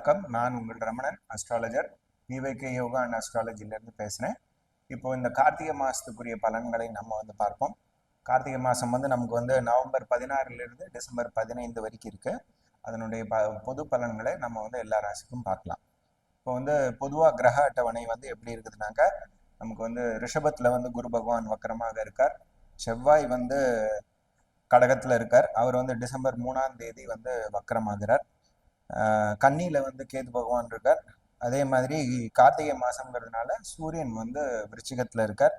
வணக்கம். நான் உங்கள் Ramanan astrologer BYK yoga and அஸ்ட்ராலஜிலேருந்து பேசுகிறேன் இப்போ இந்த கார்த்திகை மாதத்துக்குரிய பலன்களை நம்ம வந்து பார்ப்போம். கார்த்திகை மாதம் வந்து நமக்கு வந்து நவம்பர் பதினாறுலேருந்து டிசம்பர் பதினைந்து வரைக்கும் இருக்குது அதனுடைய ப பொது பலன்களை நம்ம வந்து எல்லா ராசிக்கும் பார்க்கலாம். இப்போ வந்து பொதுவாக கிரக அட்டவணை வந்து எப்படி இருக்குதுனாக்கா நமக்கு வந்து ரிஷபத்தில் வந்து குரு பகவான் வக்கரமாக இருக்கார். செவ்வாய் வந்து கடகத்தில் இருக்கார். அவர் வந்து டிசம்பர் மூணாம் தேதி வந்து வக்கரமாகிறார். கன்னியில வந்து கேது பகவான் இருக்கார். அதே மாதிரி கார்த்திகை மாசம்ங்கிறதுனால சூரியன் வந்து விருச்சிகத்துல இருக்கார்.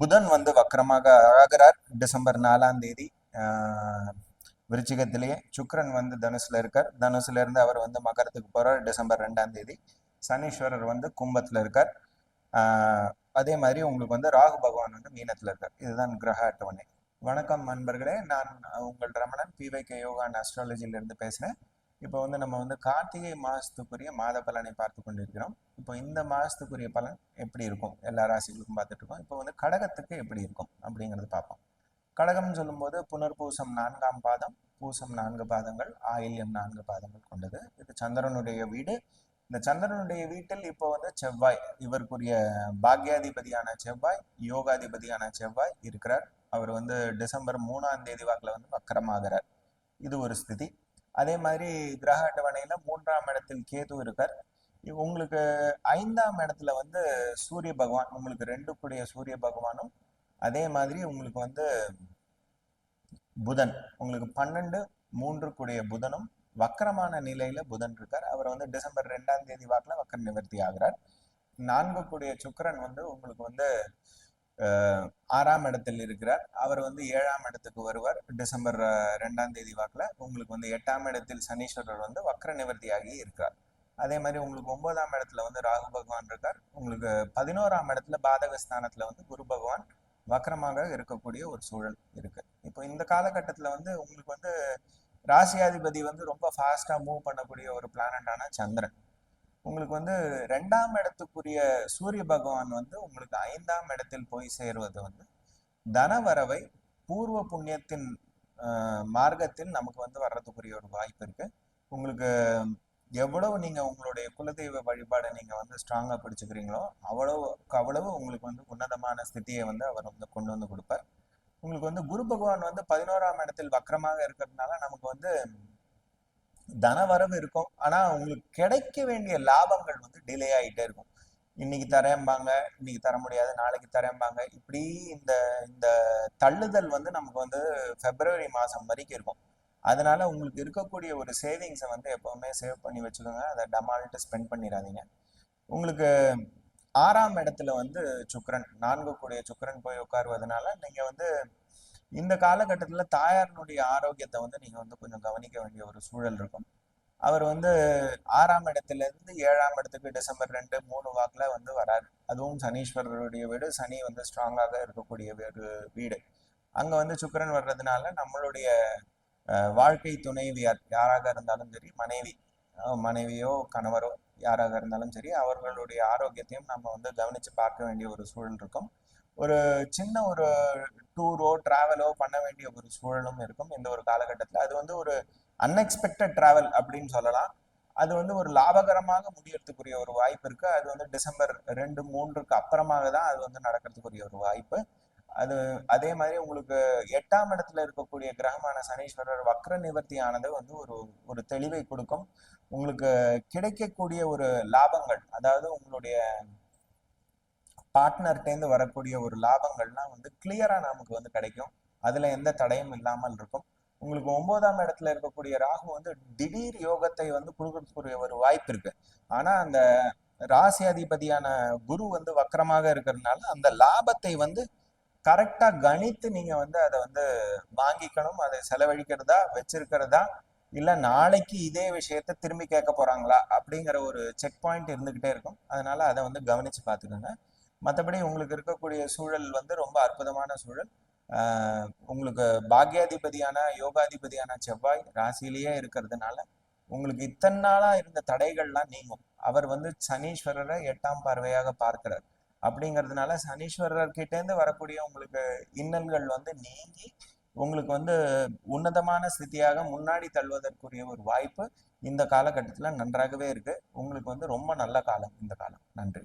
புதன் வந்து வக்கரமாக ஆகிறார். டிசம்பர் நாலாம் தேதி விருச்சிகத்திலேயே. சுக்கரன் வந்து தனுசுல இருக்கார். தனுசுல இருந்து அவர் வந்து மகரத்துக்கு போறார் டிசம்பர் ரெண்டாம் தேதி. சனீஸ்வரர் வந்து கும்பத்துல இருக்கார். அதே மாதிரி உங்களுக்கு வந்து ராகு பகவான் வந்து மீனத்துல இருக்கார். இதுதான் கிரக அட்டவணை. வணக்கம் நண்பர்களே. நான் உங்கள் ரமணன் பிவைகே யோகா அண்ட் அஸ்ட்ராலஜிலிருந்து பேசுகிறேன் இப்போ வந்து நம்ம வந்து கார்த்திகை மாதத்துக்குரிய மாத பலனை பார்த்து கொண்டிருக்கிறோம். இப்போ இந்த மாதத்துக்குரிய பலன் எப்படி இருக்கும்? எல்லா ராசிகளுக்கும் பார்த்துட்டு இருக்கோம். இப்போ வந்து கடகத்துக்கு எப்படி இருக்கும்? அப்படிங்கிறது பார்ப்போம். கடகம்னு சொல்லும்போது புனர்பூசம் நான்காம் பாதம் பூசம் நான்கு பாதங்கள் ஆயில்யம் நான்கு பாதங்கள் கொண்டது. இது சந்திரனுடைய வீடு. இந்த சந்திரனுடைய வீட்டில் இப்போ வந்து செவ்வாய் இவருக்குரிய பாக்யாதிபதியான செவ்வாய் யோகாதிபதியான செவ்வாய் இருக்கிறார். அவர் வந்து டிசம்பர் மூணாம் தேதி வாக்கில் வந்து வக்கரமாகிறார். இது ஒரு ஸ்திதி. அதே மாதிரி கிரக அட்டவணையில மூன்றாம் இடத்தில் கேது இருக்கார். உங்களுக்கு ஐந்தாம் இடத்துல வந்து சூரிய பகவான் உங்களுக்கு ரெண்டு கூடிய சூரிய பகவானும் அதே மாதிரி உங்களுக்கு வந்து புதன் உங்களுக்கு பன்னெண்டு மூன்று கூடிய புதனும் வக்கரமான நிலையில புதன் இருக்கார். அவர் வந்து டிசம்பர் ரெண்டாம் தேதி வாக்கில் வக்கர நிவர்த்தி ஆகிறார். நான்கு கூடிய சுக்கரன் வந்து உங்களுக்கு வந்து ஆறாம் இடத்தில் இருக்கிறார். அவர் வந்து ஏழாம் இடத்துக்கு வருவார். டிசம்பர் ரெண்டாம் தேதி வாக்கில் உங்களுக்கு வந்து எட்டாம் இடத்தில் சனீஸ்வரர் வந்து வக்ர நிவர்த்தியாகி இருக்கிறார். அதே மாதிரி உங்களுக்கு ஒன்பதாம் இடத்துல வந்து ராகு பகவான் இருக்கார். உங்களுக்கு பதினோராம் இடத்துல பாதக ஸ்தானத்துல வந்து குரு பகவான் வக்கரமாக இருக்கக்கூடிய ஒரு சூழல் இருக்கு. இப்போ இந்த காலகட்டத்துல வந்து உங்களுக்கு வந்து ராசியாதிபதி வந்து ரொம்ப ஃபாஸ்டா மூவ் பண்ணக்கூடிய ஒரு பிளானட்டான சந்திரன். உங்களுக்கு வந்து ரெண்டாம் இடத்துக்குரிய சூரிய பகவான் வந்து உங்களுக்கு ஐந்தாம் இடத்தில் போய் சேருவது வந்து தனவரவை பூர்வ புண்ணியத்தின் மார்க்கத்தில் நமக்கு வந்து வர்றதுக்குரிய ஒரு வாய்ப்பு இருக்கு. உங்களுக்கு எவ்வளவு நீங்க உங்களுடைய குலதெய்வ வழிபாடை நீங்க வந்து ஸ்ட்ராங்கா பிடிச்சுக்கிறீங்களோ அவ்வளவுக்கு அவ்வளவு உங்களுக்கு வந்து உன்னதமான ஸ்தித்தியை வந்து அவர் வந்து கொண்டு வந்து கொடுப்பார். உங்களுக்கு வந்து குரு பகவான் வந்து பதினோராம் இடத்தில் வக்கரமாக இருக்கிறதுனால நமக்கு வந்து தனவரவு இருக்கும். ஆனா உங்களுக்கு கிடைக்க வேண்டிய லாபங்கள் வந்து டிலே ஆகிட்டே இருக்கும். இன்னைக்கு தரேன்பாங்க இன்னைக்கு தர முடியாது நாளைக்கு தரேன்பாங்க இப்படி இந்த இந்த தள்ளுதல் வந்து நமக்கு வந்து பிப்ரவரி மாசம் வரைக்கும் இருக்கும். அதனால உங்களுக்கு இருக்கக்கூடிய ஒரு சேவிங்ஸை வந்து எப்பவுமே சேவ் பண்ணி வச்சுக்கோங்க. அதை டமால்ட்டு ஸ்பெண்ட் பண்ணிடாதீங்க. உங்களுக்கு ஆறாம் இடத்துல வந்து சுக்கரன் நான்கு கூடிய சுக்கரன் போய் உட்காருவதனால நீங்க வந்து இந்த காலகட்டத்தில் தாயாரினுடைய ஆரோக்கியத்தை வந்து நீங்கள் வந்து கொஞ்சம் கவனிக்க வேண்டிய ஒரு சூழல் இருக்கும். அவர் வந்து ஆறாம் இடத்துல இருந்து ஏழாம் இடத்துக்கு டிசம்பர் ரெண்டு மூணு வாக்கில் வந்து வராரு. அதுவும் சனீஸ்வரருடைய வீடு. சனி வந்து ஸ்ட்ராங்காக இருக்கக்கூடிய ஒரு வீடு. அங்கே வந்து சுக்கரன் வர்றதுனால நம்மளுடைய வாழ்க்கை துணைவியார் யாராக இருந்தாலும் சரி மனைவி மனைவியோ கணவரோ யாராக இருந்தாலும் சரி அவர்களுடைய ஆரோக்கியத்தையும் நம்ம வந்து கவனிச்சு பார்க்க வேண்டிய ஒரு சூழல் இருக்கும். ஒரு சின்ன ஒரு டூரோ டிராவலோ பண்ண வேண்டிய ஒரு சூழலும் இருக்கும் இந்த ஒரு காலகட்டத்தில். அது வந்து ஒரு அன்எக்ஸ்பெக்டட் டிராவல் அப்படின்னு சொல்லலாம். அது வந்து ஒரு லாபகரமாக முடியறதுக்குரிய ஒரு வாய்ப்பு இருக்கு. அது வந்து டிசம்பர் ரெண்டு மூன்றுக்கு அப்புறமாக தான் அது வந்து நடக்கிறதுக்குரிய ஒரு வாய்ப்பு. அது அதே மாதிரி உங்களுக்கு எட்டாம் இடத்துல இருக்கக்கூடிய கிரகமான சனீஸ்வரர் வக்ர நிவர்த்தி ஆனது வந்து ஒரு ஒரு தெளிவை கொடுக்கும். உங்களுக்கு கிடைக்கக்கூடிய ஒரு லாபங்கள் அதாவது உங்களுடைய பார்ட்னர்கிட்டேருந்து வரக்கூடிய ஒரு லாபங்கள்லாம் வந்து கிளியரா நமக்கு வந்து கிடைக்கும். அதுல எந்த தடையும் இல்லாமல் இருக்கும். உங்களுக்கு ஒன்பதாம் இடத்துல இருக்கக்கூடிய ராகு வந்து திடீர் யோகத்தை வந்து கொடுக்கறதுக்குரிய ஒரு வாய்ப்பு இருக்கு. ஆனா அந்த ராசி அதிபதியான குரு வந்து வக்கரமாக இருக்கிறதுனால அந்த லாபத்தை வந்து கரெக்டா கணித்து நீங்க வந்து அதை வந்து வாங்கிக்கணும். அதை செலவழிக்கிறதா வச்சிருக்கிறதா இல்ல நாளைக்கு இதே விஷயத்த திரும்பி கேட்க போறாங்களா அப்படிங்கிற ஒரு செக் பாயிண்ட் இருந்துகிட்டே இருக்கும். அதனால அதை வந்து கவனிச்சு பார்த்துக்கோங்க. மற்றபடி உங்களுக்கு இருக்கக்கூடிய சூழல் வந்து ரொம்ப அற்புதமான சூழல். உங்களுக்கு பாக்யாதிபதியான யோகாதிபதியான செவ்வாய் ராசியிலேயே இருக்கிறதுனால உங்களுக்கு இத்தனை நாளாக இருந்த தடைகள்லாம் நீங்கும். அவர் வந்து சனீஸ்வரரை எட்டாம் பார்வையாக பார்க்கிறார். அப்படிங்கிறதுனால சனீஸ்வரர் வரக்கூடிய உங்களுக்கு இன்னல்கள் வந்து நீங்கி உங்களுக்கு வந்து உன்னதமான ஸ்திதியாக முன்னாடி தள்ளுவதற்குரிய ஒரு வாய்ப்பு இந்த காலகட்டத்தில் நன்றாகவே இருக்கு. உங்களுக்கு வந்து ரொம்ப நல்ல காலம் இந்த காலம். நன்றி.